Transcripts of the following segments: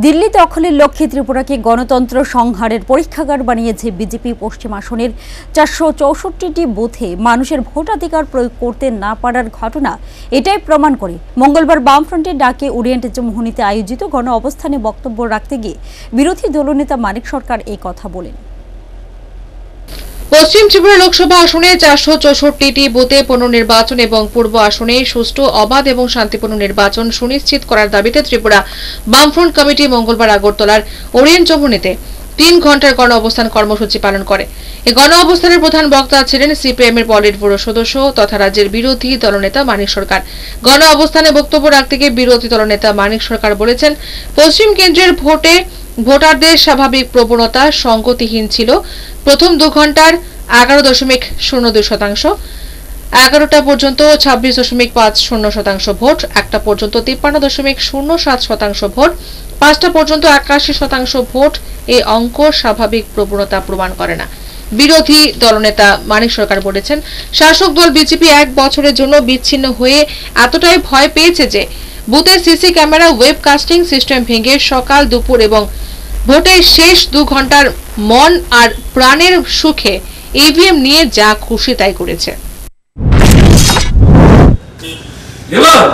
দিল্লি দখলের লক্ষ্যে ত্রিপুরাকে গণতন্ত্র সংহারের পরীক্ষাগার বানিয়েছে বিজেপি পশ্চিম আসনের চারশো চৌষট্টিটি বুথে। মানুষের ভোটাধিকার প্রয়োগ করতে না পারার ঘটনা, এটাই প্রমাণ করে মঙ্গলবার বামফ্রন্টের ডাকে ওরিয়েন্ট মোহনীতে আয়োজিত গণ অবস্থানে বক্তব্য রাখতে গিয়ে বিরোধী দলনেতা মানিক সরকার এই কথা বলেন। পশ্চিম ত্রিপুরা লোকসভা আসনে চারশো চৌষট্টিটি বুথে পুনর্নির্বাচন এবং পূর্ব আসনে সুষ্ঠু, অবাধ এবং শান্তিপূর্ণ নির্বাচন সুনিশ্চিত করার দাবিতে ত্রিপুরা বামফ্রন্ট কমিটি মঙ্গলবার আগরতলার ওরিয়েন্ট চৌমুনিতে তিন ঘণ্টার গণ অবস্থান কর্মসূচি পালন করে। এই গণ অবস্থানের প্রধান বক্তা ছিলেন সিপিএম এর পলিট ব্যুরো সদস্য তথা রাজ্যের বিরোধী দলনেতা মানিক সরকার। গণ অবস্থানে বক্তব্য রাখতে গিয়ে বিরোধী দলনেতা মানিক সরকার বলেছেন, পশ্চিম কেন্দ্রের ভোটে ভোটারদের স্বাভাবিক প্রবণতা সঙ্গতিহীন ছিল। প্রথম দু ঘণ্টার এগারো দশমিক শূন্য দুই শতাংশ, এগারোটা পর্যন্ত ছাব্বিশ দশমিক পাঁচ শূন্য শতাংশ ভোট, একটা পর্যন্ত তিপ্পান্ন দশমিক শূন্য সাত শতাংশ ভোট, পাঁচটা পর্যন্ত একাশি শতাংশ ভোট এই অঙ্ক স্বাভাবিক প্রবণতা প্রমাণ করে না। বিরোধী দলনেতা মানিক সরকার বলেছেন, শাসক দল বিজেপি এক বছরের জন্য বিচ্ছিন্ন হয়ে এতটাই ভয় পেয়েছে যে, বুথের CC camera web casting system ভেঙে সকাল দুপুর এবং ভোটের শেষ দু ঘণ্টার মন আর প্রাণের সুখে ইভিএম নিয়ে যা খুশি তাই করেছে। এবার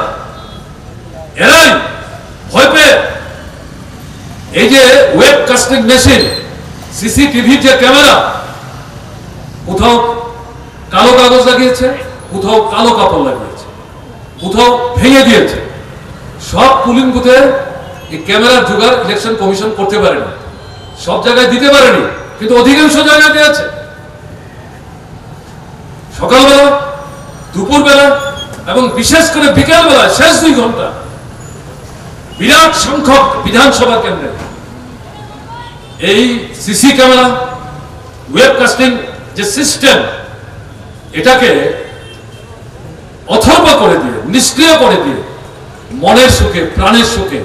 এই যে ওয়েব কাস্টিং মেশিন সিসিটিভি যে ক্যামেরা, কোথাও কালো কাগজ লাগিয়েছে, কোথাও কালো কাপড় লাগিয়েছে, কোথাও ভেঙে দিয়েছে, সব পুলিং বুথে এই ক্যামেরার জোগাড় ইলেকশন কমিশন করতে পারেনি। সব জায়গায় দিতে পারেনি, কিন্তু অধিকাংশ জায়গায় দিয়েছে সকালবেলা, দুপুরবেলা এবং বিশেষ করে বিকেলবেলা, শেষ দুই ঘণ্টা বিরাট সংখ্যক বিধানসভা কেন্দ্রে এই সিসি ক্যামেরা ওয়েব কাস্টিং যে সিস্টেম এটাকে অথর্ব করে দিয়ে, নিষ্ক্রিয় করে দিয়ে, মনের সুখে, প্রাণের সুখে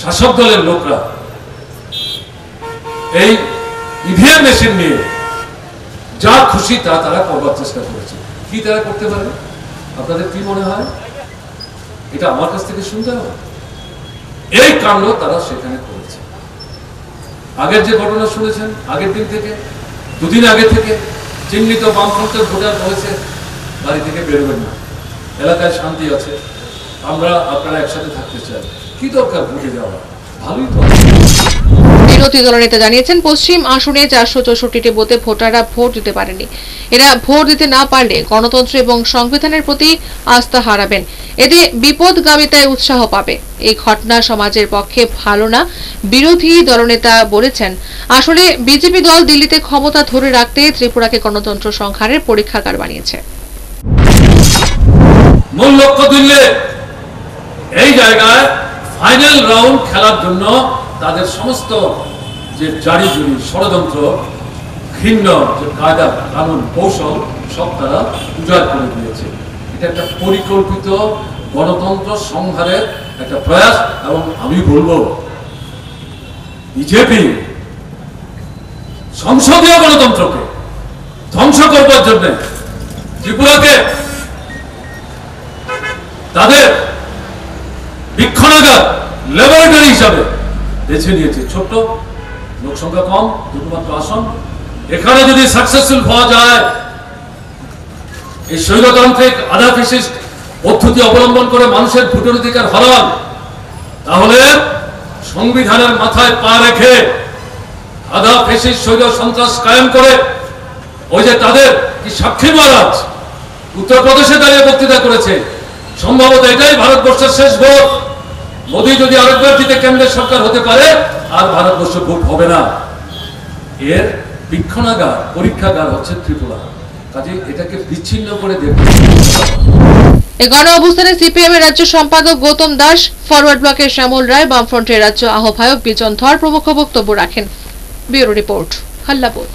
শাসক দলের লোকরা। এই ইভিএম মেশিন নিয়ে যা খুশি তা তারা করবার চেষ্টা করেছে। কি তারা করতে পারে আপনাদের কি মনে হয়? এটা আমার কাছ থেকে শুনতে হবে। এই কাণ্ড তারা সেখানে করেছে। আগের যে ঘটনা শুনেছেন, আগের দিন থেকে, দুদিন আগে থেকে চিহ্নিত বামফ্রন্টের ভোটার হয়েছে বাড়ি থেকে বেরোবেন না। এলাকায় শান্তি আছে। আমরা আপনারা একসাথে থাকতে চাই। কি দরকার ভোটে যাওয়া? ভালোই তো। বিরোধী দলনেতা জানিয়েছেন পশ্চিম আসনে চারশো চৌষট্টিটি বুথে ভোটাররা ভোট দিতে পারেনি এরা ভোট দিতে না পারলে গণতন্ত্র এবং সংবিধানের প্রতি আস্থা হারাবেন। এতে বিপদগামিতায় উৎসাহ পাবে। এই ঘটনা সমাজের পক্ষে ভালো না বিরোধী দলনেতা বলেছেন। আসলে বিজেপি দল দিল্লিতে ক্ষমতা ধরে রাখতে ত্রিপুরাকে গণতন্ত্র সংহারের পরীক্ষাগার বানিয়েছে। মূল লক্ষ্য দিল্লি এই জায়গায় ফাইনাল রাউন্ড খেলার জন্য তাদের সমস্ত যে জারি জুড়ি ষড়যন্ত্র, ঘৃণ্য, যে কায়দা, কানুন, কৌশল, সব তারা উজাড় করে দিয়েছে। এটা একটা পরিকল্পিত গণতন্ত্র সংহারের একটা প্রয়াস এবং আমি বলব, বিজেপি সংসদীয় গণতন্ত্রকে ধ্বংস করবার জন্য ত্রিপুরাকে তাদের বৃক্ষণাগার ল্যাবরেটরি হিসাবে বেছে নিয়েছে। ছোট্ট, লোক সংখ্যা কম দুটো মাত্র আসন। এখানে যদি সাকসেসফুল হওয়া যায়, এই শৈলতান্ত্রিক আধা ফেসিস্ট পদ্ধতি অবলম্বন করে মানুষের ভোটের অধিকার হরান, তাহলে সংবিধানের মাথায় পা রেখে আধা ফেসিস্ট শৈল সন্ত্রাস কায়েম করে, ওই যে তাদের কি সাক্ষী মহারাজ, উত্তরপ্রদেশে দাঁড়িয়ে বক্তৃতা করেছে। সম্ভবত এটাই ভারতবর্ষের শেষ ভোট। জিতে কেন্দ্রের সরকার হতে পারে, আর ভারতবর্ষ ভোট হবে না। এর বীক্ষণাগার, পরীক্ষাগার হচ্ছে ত্রিপুরা। কাজে এটাকে বিচ্ছিন্ন করে এই গণ অবস্থানে সিপিএম এর রাজ্য সম্পাদক গৌতম দাস, ফরওয়ার্ড ব্লকের শ্যামল রায়, বামফ্রন্টের রাজ্য আহ্বায়ক বিজন ধর প্রমুখ বক্তব্য রাখেন। Bureau report হাল্লাপুর